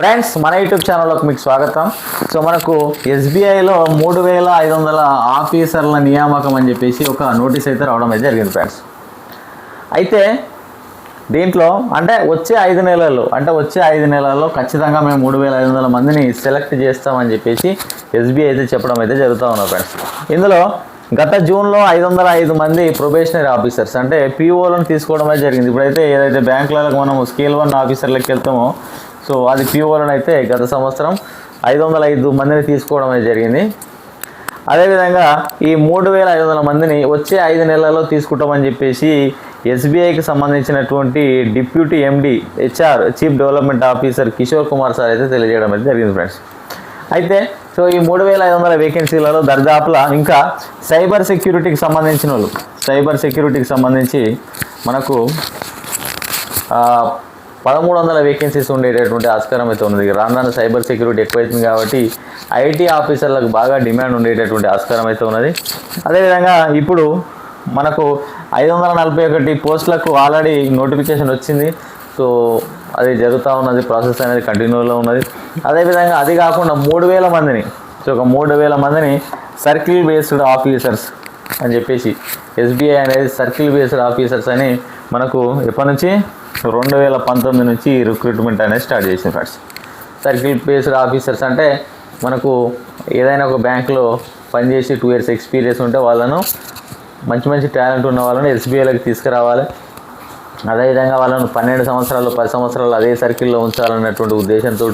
Friends మన YouTube ఛానల్లోకి మీకు స్వాగతం. సో మనకు ఎస్బీఐలో మూడు వేల ఐదు వందల ఆఫీసర్ల నియామకం అని చెప్పేసి ఒక నోటీస్ అయితే రావడం అయితే జరిగింది ఫ్రెండ్స్. అయితే దీంట్లో అంటే వచ్చే ఐదు నెలలు అంటే వచ్చే ఐదు నెలల్లో ఖచ్చితంగా మేము మూడు వేల ఐదు వందల మందిని సెలెక్ట్ చేస్తామని చెప్పేసి ఎస్బీఐ అయితే చెప్పడం అయితే జరుగుతూ ఉన్నాం ఫ్రెండ్స్. ఇందులో గత జూన్లో ఐదు వందల ఐదు మంది ప్రొబేషనరీ ఆఫీసర్స్ అంటే పీఓలను తీసుకోవడం అయితే జరిగింది. ఇప్పుడైతే ఏదైతే బ్యాంకులకు మనం స్కేల్ వన్ ఆఫీసర్లకు వెళ్తామో సో అది పీఓలను అయితే గత సంవత్సరం ఐదు వందల ఐదు మందిని తీసుకోవడం జరిగింది. అదేవిధంగా ఈ మూడు వేల ఐదు వందల మందిని వచ్చే ఐదు నెలల్లో తీసుకుంటామని చెప్పేసి ఎస్బీఐకి సంబంధించినటువంటి deputy MD HR chief development officer Kishore Kumar sir అయితే తెలియజేయడం అయితే జరిగింది ఫ్రెండ్స్. అయితే సో ఈ మూడు వేల ఐదు వందల వేకెన్సీలలో దర్దాపులా ఇంకా సైబర్ సెక్యూరిటీకి సంబంధించిన వాళ్ళు సైబర్ సెక్యూరిటీకి సంబంధించి మనకు పదమూడు వందల వేకెన్సీస్ ఉండేటటువంటి ఆస్కారం అయితే ఉన్నది. రాను సైబర్ సెక్యూరిటీ ఎక్కువైతుంది కాబట్టి ఐటీ ఆఫీసర్లకు బాగా డిమాండ్ ఉండేటటువంటి ఆస్కారం అయితే ఉన్నది. అదేవిధంగా ఇప్పుడు మనకు ఐదు వందల నలభై ఒకటి పోస్టులకు ఆల్రెడీ నోటిఫికేషన్ వచ్చింది. సో అది జరుగుతూ ఉన్నది ప్రాసెస్ అనేది కంటిన్యూలో ఉన్నది. అదేవిధంగా అది కాకుండా మూడు వేల మందిని సో ఒక మూడు వేల మందిని సర్కిల్ బేస్డ్ ఆఫీసర్స్ అని చెప్పేసి ఎస్బీఐ అనేది సర్కిల్ బేస్డ్ ఆఫీసర్స్ అని మనకు ఎప్పటి నుంచి? రెండు వేల పంతొమ్మిది నుంచి రిక్రూట్మెంట్ అనేది స్టార్ట్ చేసింది ఫ్రెండ్స్. సర్కిల్ బేస్డ్ ఆఫీసర్స్ అంటే మనకు ఏదైనా ఒక బ్యాంకులో పనిచేసి టూ ఇయర్స్ ఎక్స్పీరియన్స్ ఉంటే వాళ్ళను మంచి మంచి టాలెంట్ ఉన్న వాళ్ళని ఎస్బీఐలోకి తీసుకురావాలి. అదేవిధంగా వాళ్ళను పన్నెండు సంవత్సరాలు పది సంవత్సరాలు అదే సర్కిల్లో ఉంచాలన్నటువంటి ఉద్దేశంతో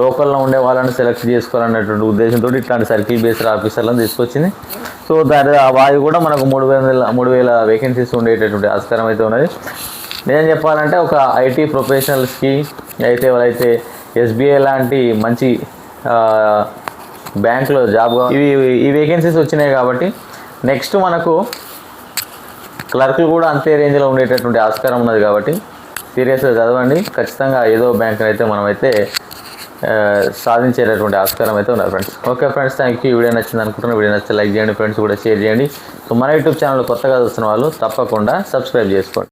లోకల్లో ఉండే వాళ్ళని సెలెక్ట్ చేసుకోవాలన్నటువంటి ఉద్దేశంతో ఇట్లాంటి సర్కిల్ బేస్డ్ ఆఫీసర్లను తీసుకొచ్చింది. సో దాని వాయి కూడా మనకు మూడు వేల మూడు వేల వేకెన్సీస్ ఉండేటటువంటి ఆస్కారం అయితే ఉన్నది. నేను చెప్పాలంటే ఒక ఐటీ ప్రొఫెషనల్స్కి అయితే వాళ్ళైతే ఎస్బీఐ లాంటి మంచి బ్యాంకులో జాబ్ ఇవి ఈ వేకెన్సీస్ వచ్చినాయి కాబట్టి నెక్స్ట్ మనకు క్లర్క్లు కూడా అంతే రేంజ్లో ఉండేటటువంటి ఆస్కారం ఉన్నది కాబట్టి సీరియస్గా చదవండి. ఖచ్చితంగా ఏదో బ్యాంక్ని అయితే మనమైతే సాధించేటటువంటి ఆస్కారం అయితే ఉన్నారు friends. Okay friends thank you. Video నచ్చింది అనుకుంటున్నాను వీడియో నచ్చితే లైక్ చేయండి ఫ్రెండ్స్ కూడా షేర్ చేయండి. సో మన యూట్యూబ్ ఛానల్ కొత్తగా చూస్తున్న వాళ్ళు తప్పకుండా సబ్స్క్రైబ్ చేసుకోండి.